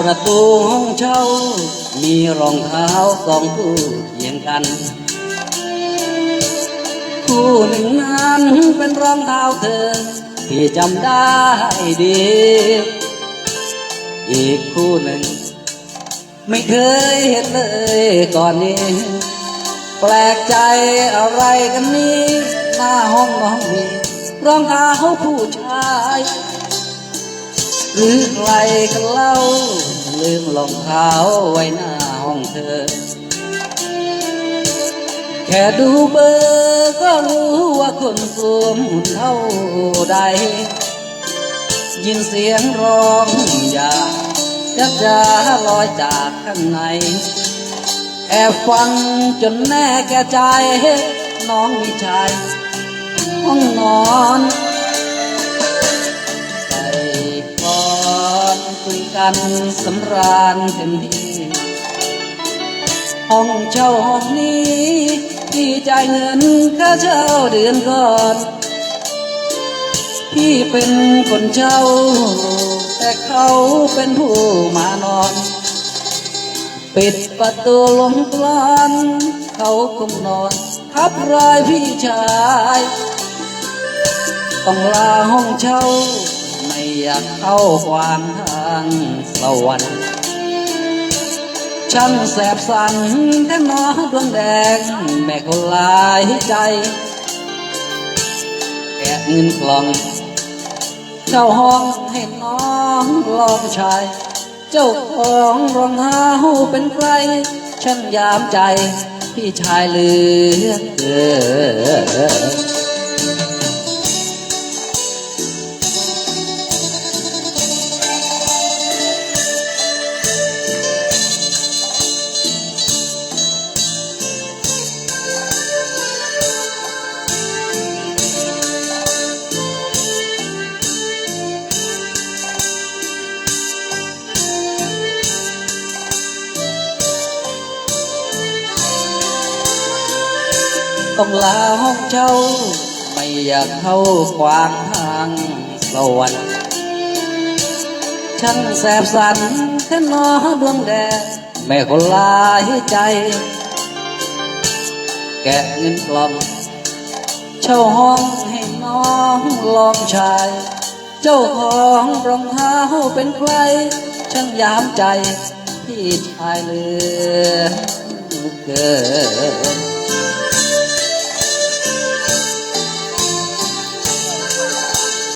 ประตูห้องเช่า มีรองเท้าสองคู่เคียงกัน คู่หนึ่งนั้นเป็นรองเท้าเธอ ที่จำได้ดี อีกคู่หนึ่ง ไม่เคยเห็นเลยก่อนนี้ แปลกใจอะไรกันนี้ หน้าห้องน้องมีรองเท้าผู้ชาย หรือใครกันเล่า ลืมรองเท้าไว้หน้าห้องเธอ แค่ดูเบอร์ก็รู้ว่าคนสวมหุ่นเท่าใด ยินเสียงร้องอย่ายักยาลอยจากข้างใน แอบฟังจนแน่แก่ใจ น้องมีชาย กันสำราญเต็มที่ห้องเช่าห้องนี้พี่จ่ายเงินค่าเช่าเดือนก่อนพี่เป็นคนเช่า แต่เขาเป็นผู้มานอน ปิดประตูลงกลอนเขาคงนอนทับรอยพี่ชาย ต้องลาห้องเช่า อยากเข้าขวางทางสวรรค์ช่างแสบสันแค่น้อดวงแดง แม่คนลายใจแกะเงินกล่อง เจ้าห้องให้น้องลองชาย เจ้าของรองเท้าเป็นใคร ช่างยามใจ พี่ชายเหลือเกิน ต้องลาห้องเช่า ไม่อยากเข้าขวางทางสวรรค์ช่างแสบสันแค่นอดวงแดดแม่คนลายใจ แกะเงินกล่องเช่าห้องให้น้องลองชาย เจ้าของรองเท้าเป็นใครช่างยามใจพี่ชายเหลือเกิน